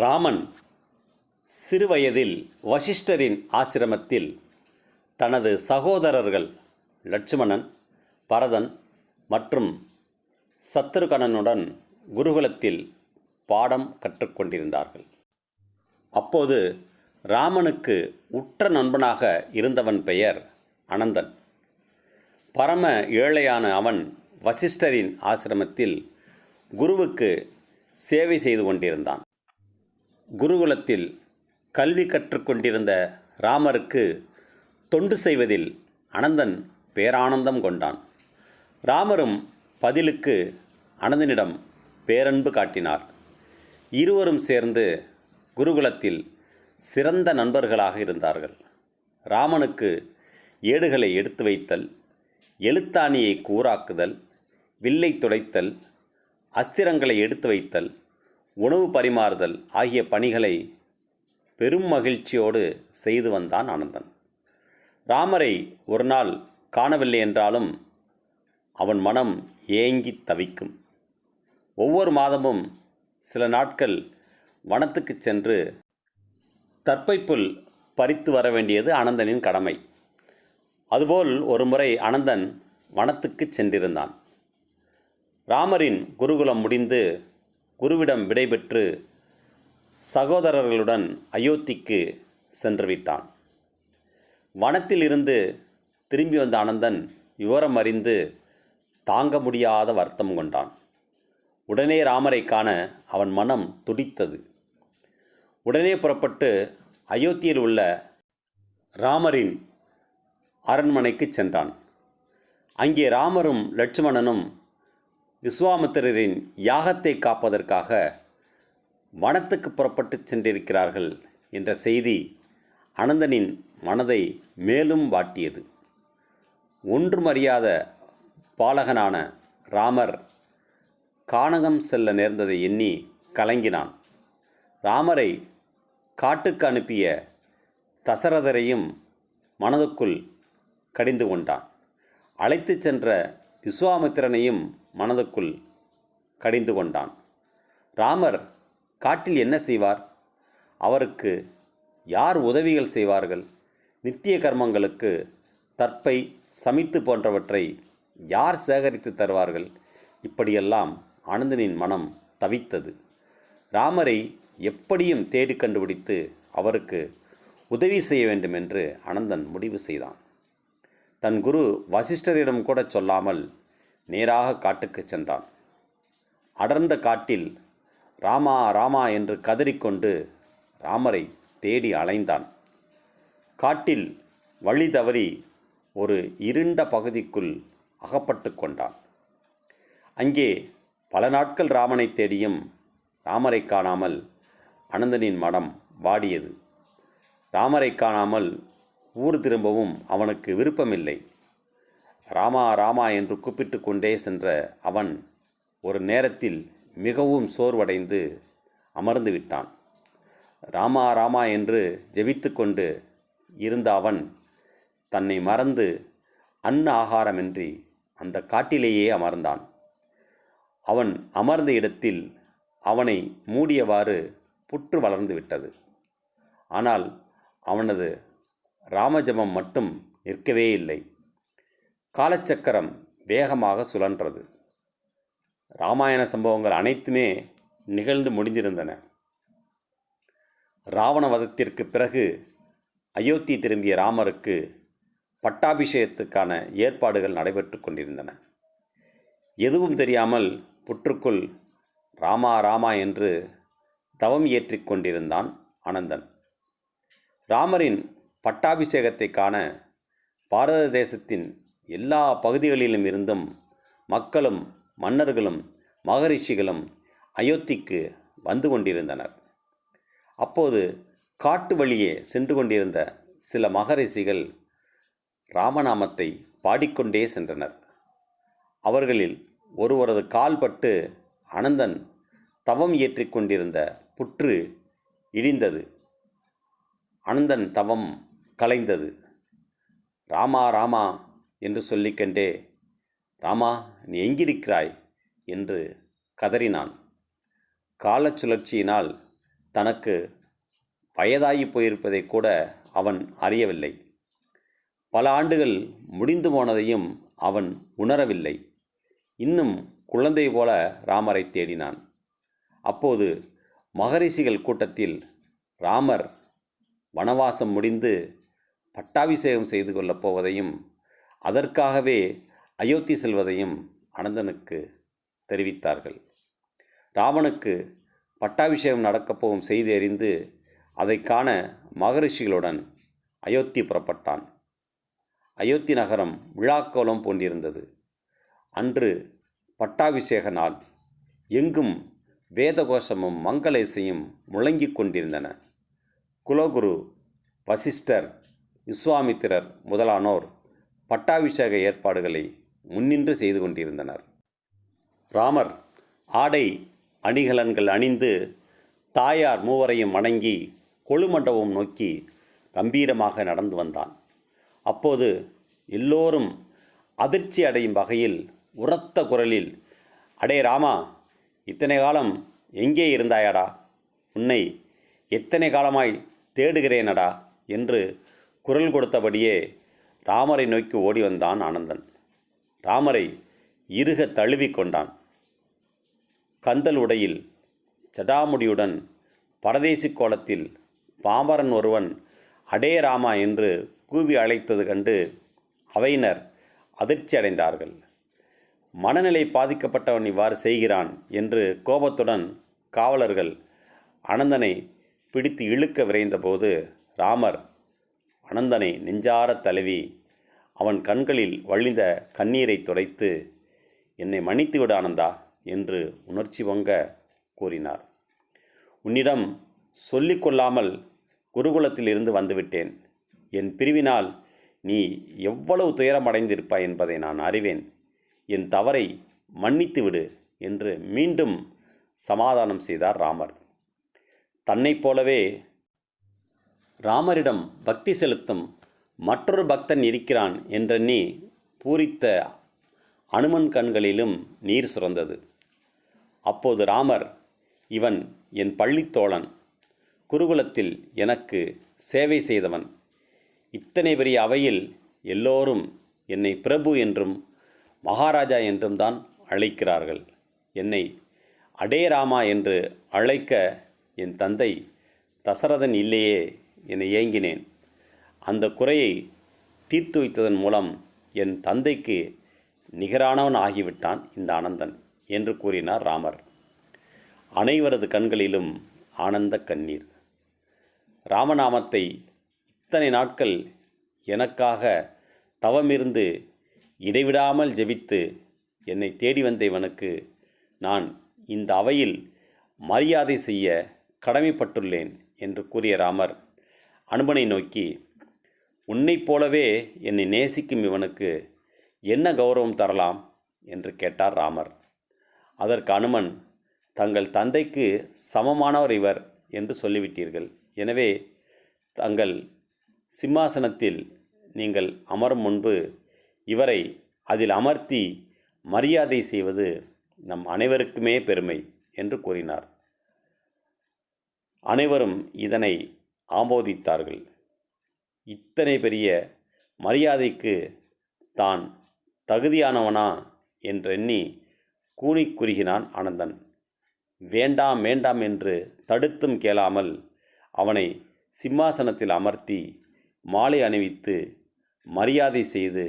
ராமன் சிறுவயதில் வசிஷ்டரின் ஆசிரமத்தில் தனது சகோதரர்கள் லட்சுமணன் பரதன் மற்றும் சத்ருகணனுடன் குருகுலத்தில் பாடம் கற்றுக்கொண்டிருந்தார்கள். அப்போது ராமனுக்கு உற்ற நண்பனாக இருந்தவன் பெயர் அனந்தன். பரம ஏழையான அவன் வசிஷ்டரின் ஆசிரமத்தில் குருவுக்கு சேவை செய்து கொண்டிருந்தான். குருகுலத்தில் கல்வி கற்றுக்கொண்டிருந்த ராமருக்கு தொண்டு செய்வதில் அனந்தன் பேரானந்தம் கொண்டான். ராமரும் பதிலுக்கு அனந்தனிடம் பேரன்பு காட்டினார். இருவரும் சேர்ந்து குருகுலத்தில் சிறந்த நண்பர்களாக இருந்தார்கள். ராமனுக்கு ஏடுகளை எடுத்து வைத்தல் எழுத்தாணியை கூறாக்குதல் வில்லை துடைத்தல் அஸ்திரங்களை எடுத்து வைத்தல் உணவு பரிமாறுதல் ஆகிய பணிகளை பெரும் மகிழ்ச்சியோடு செய்து வந்தான் ஆனந்தன். ராமரை ஒரு நாள் காணவில்லை என்றாலும் அவன் மனம் ஏங்கி தவிக்கும். ஒவ்வொரு மாதமும் சில நாட்கள் வனத்துக்கு சென்று தற்பைப்புல் பறித்து வர வேண்டியது அனந்தனின் கடமை. அதுபோல் ஒருமுறை அனந்தன் வனத்துக்கு சென்றிருந்தான். ராமரின் குருகுலம் முடிந்து குருவிடம் விடைபெற்று சகோதரர்களுடன் அயோத்திக்கு சென்று விட்டான் வனத்தில் இருந்து திரும்பி வந்த அனந்தன் விவரம் அறிந்து தாங்க முடியாத வருத்தம் கொண்டான். உடனே ராமரை காண அவன் மனம் துடித்தது. உடனே புறப்பட்டு அயோத்தியில் உள்ள ராமரின் அரண்மனைக்கு சென்றான். அங்கே ராமரும் லட்சுமணனும் விஸ்வாமித்திரரின் யாகத்தை காப்பதற்காக வனத்துக்கு புறப்பட்டு சென்றிருக்கிறார்கள் என்ற செய்தி அனந்தனின் மனதை மேலும் வாட்டியது. ஒன்றும் அறியாத பாலகனான ராமர் கானகம் செல்ல நேர்ந்ததை எண்ணி கலங்கினான். ராமரை காட்டுக்கு அனுப்பிய தசரதரையும் மனதுக்குள் கடிந்து கொண்டான். அழைத்துச் சென்ற விஸ்வாமித்திரனையும் மனதுக்குள் கடிந்து கொண்டான். ராமர் காட்டில் என்ன செய்வார்? அவருக்கு யார் உதவிகள் செய்வார்கள்? நித்திய கர்மங்களுக்கு தற்பை சமித்து போன்றவற்றை யார் சேகரித்து தருவார்கள்? இப்படியெல்லாம் அனந்தனின் மனம் தவித்தது. ராமரை எப்படியும் தேடி கண்டுபிடித்து அவருக்கு உதவி செய்ய வேண்டும் என்று அனந்தன் முடிவு செய்தான். தன் குரு வசிஷ்டரிடம் கூட சொல்லாமல் நேராக காட்டுக்கு சென்றான். அடர்ந்த காட்டில் ராமா ராமா என்று கதறிக்கொண்டு ராமரை தேடி அலைந்தான். காட்டில் வழி தவறி ஒரு இருண்ட பகுதிக்குள் அகப்பட்டு கொண்டான். அங்கே பல நாட்கள் ராமனை தேடியும் ராமரை காணாமல் அனந்தனின் மனம் வாடியது. ராமரை காணாமல் ஊர் திரும்பவும் அவனுக்கு விருப்பமில்லை. ராமா ராமா என்று கூப்பிட்டு கொண்டே சென்ற அவன் ஒரு நேரத்தில் மிகவும் சோர்வடைந்து அமர்ந்து விட்டான். ராமா ராமா என்று ஜெபித்து கொண்டு இருந்த அவன் தன்னை மறந்து அன்ன ஆகாரமின்றி அந்த காட்டிலேயே அமர்ந்தான். அவன் அமர்ந்த இடத்தில் அவனை மூடியவாறு புற்று வளர்ந்து விட்டது. ஆனால் அவனது ராமஜபம் மட்டும் நிற்கவே இல்லை. காலச்சக்கரம் வேகமாக சுழன்றது. ராமாயண சம்பவங்கள் அனைத்துமே நிகழ்ந்து முடிந்திருந்தன. ராவண வதத்திற்கு பிறகு அயோத்தி திரும்பிய ராமருக்கு பட்டாபிஷேகத்துக்கான ஏற்பாடுகள் நடைபெற்று கொண்டிருந்தன. எதுவும் தெரியாமல் புற்றுக்குள் ராமா ராமா என்று தவம் ஏற்றிக் கொண்டிருந்தான் அனந்தன் ராமரின் பட்டாபிஷேகத்தை காண பாரத தேசத்தின் எல்லா பகுதிகளிலும் இருந்தும் மக்களும் மன்னர்களும் மகரிஷிகளும் அயோத்திக்கு வந்து கொண்டிருந்தனர். அப்போது காட்டு வழியே சென்று கொண்டிருந்த சில மகரிஷிகள் ராமநாமத்தை பாடிக்கொண்டே சென்றனர். அவர்களில் ஒருவரது கால்பட்டு அனந்தன் தவம் ஏற்றிக்கொண்டிருந்த புற்று இடிந்தது. அனந்தன் தவம் கலைந்தது. ராமா ராமா என்று சொல்லிக்கண்டே ராமா நீ எங்கிருக்கிறாய்? என்று கதறினான். காலச் சுழற்சியினால் தனக்கு வயதாகி போயிருப்பதை கூட அவன் அறியவில்லை. பல ஆண்டுகள் முடிந்து போனதையும் அவன் உணரவில்லை. இன்னும் குழந்தை போல ராமரை தேடினான். அப்போது மகரிஷிகள் கூட்டத்தில் ராமர் வனவாசம் முடிந்து பட்டாபிஷேகம் செய்து கொள்ளப் போவதையும் அதற்காகவே அயோத்தி செல்வதையும் அனந்தனுக்கு தெரிவித்தார்கள். ராமனுக்கு பட்டாபிஷேகம் நடக்கப் போகும் செய்தி அறிந்து அதை காண மகரிஷிகளுடன் அயோத்தி புறப்பட்டான். அயோத்தி நகரம் விழாக்கோலம் போன்றிருந்தது அன்று பட்டாபிஷேக நாள். எங்கும் வேதகோஷமும் மங்கள இசையும் முழங்கிக் கொண்டிருந்தன. குலகுரு வசிஷ்டர் விஸ்வாமித்திரர் முதலானோர் பட்டாபிஷேக ஏற்பாடுகளை முன்னின்று செய்து கொண்டிருந்தனர். ராமர் ஆடை அணிகலன்கள் அணிந்து தாயார் மூவரையும் வணங்கி கொழுமண்டபம் நோக்கி கம்பீரமாக நடந்து வந்தான். அப்போது எல்லோரும் அதிர்ச்சி அடையும் வகையில் உரத்த குரலில் அடே ராமா இத்தனை காலம் எங்கே இருந்தாயடா? உன்னை எத்தனை காலமாய் தேடுகிறேனடா? என்று குரல் கொடுத்தபடியே ராமரை நோக்கி ஓடி வந்தான் ஆனந்தன். ராமரை இருக தழுவிக் கொண்டான். கந்தல் உடையில் ஜடாமுடியுடன் பரதேசி கோலத்தில் பாமரன் ஒருவன் அடே ராமா என்று கூவி அழைத்தது கண்டு அவையினர் அதிர்ச்சி அடைந்தார்கள். மனநிலை பாதிக்கப்பட்டவன் இவ்வாறு செய்கிறான் என்று கோபத்துடன் காவலர்கள் அனந்தனை பிடித்து இழுக்க விரைந்தபோது ராமர் அனந்தனை நெஞ்சாரத் தழுவி அவன் கண்களில் வழிந்த கண்ணீரை துடைத்து என்னை மன்னித்து விடு ஆனந்தா என்று உணர்ச்சி பொங்க கூறினார். உன்னிடம் சொல்லிக் கொள்ளாமல் குருகுலத்தில் இருந்து வந்துவிட்டேன். என் பிரிவினால் நீ எவ்வளவு துயரமடைந்திருப்பாய் என்பதை நான் அறிவேன். என் தவறை மன்னித்து விடு என்று மீண்டும் சமாதானம் செய்தார் ராமர். தன்னைப் போலவே ராமரிடம் பக்தி செலுத்தும் மற்றொரு பக்தன் இருக்கிறான் என்றெண்ணி பூரித்த அனுமன் கண்களிலும் நீர் சுரந்தது. அப்போது ராமர் இவன் என் பள்ளித்தோழன். குருகுலத்தில் எனக்கு சேவை செய்தவன். இத்தனை பெரிய அவையில் எல்லோரும் என்னை பிரபு என்றும் மகாராஜா என்றும் தான் அழைக்கிறார்கள். என்னை அடே ராமா என்று அழைக்க என் தந்தை தசரதன் இல்லையே என ஏங்கினேன். அந்த குறையை தீர்த்து வைத்ததன் மூலம் என் தந்தைக்கு நிகரானவன் ஆகிவிட்டான் இந்த அனந்தன் என்று கூறினார் ராமர். அனைவரது கண்களிலும் ஆனந்த கண்ணீர். ராமநாமத்தை இத்தனை நாட்கள் எனக்காக தவமிருந்து இடைவிடாமல் ஜெபித்து என்னை தேடி வந்த இவனுக்கு நான் இந்த அவையில் மரியாதை செய்ய கடமைப்பட்டுள்ளேன் என்று கூறிய ராமர். அனுமனை நோக்கி உன்னைப் போலவே என்னை நேசிக்கும் இவனுக்கு என்ன கௌரவம் தரலாம்? என்று கேட்டார் ராமர். அதற்கு அனுமன் தங்கள் தந்தைக்கு சமமானவர் இவர் என்று சொல்லிவிட்டீர்கள். எனவே தங்கள் சிம்மாசனத்தில் நீங்கள் அமரும் முன்பு இவரை அதில் அமர்த்தி மரியாதை செய்வது நம் அனைவருக்குமே பெருமை என்று கூறினார். அனைவரும் இதனை ஆமோதித்தார்கள். இத்தனை பெரிய மரியாதைக்கு தான் தகுதியானவனா என்றெண்ணி கூனிக்குறுகினான் ஆனந்தன். வேண்டாம் வேண்டாம் என்று தடுத்தும் கேளாமல் அவனை சிம்மாசனத்தில் அமர்த்தி மாலை அணிவித்து மரியாதை செய்து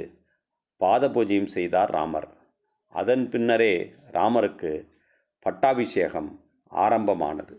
பாத பூஜையும் செய்தார் ராமர். அதன் பின்னரே ராமருக்கு பட்டாபிஷேகம் ஆரம்பமானது.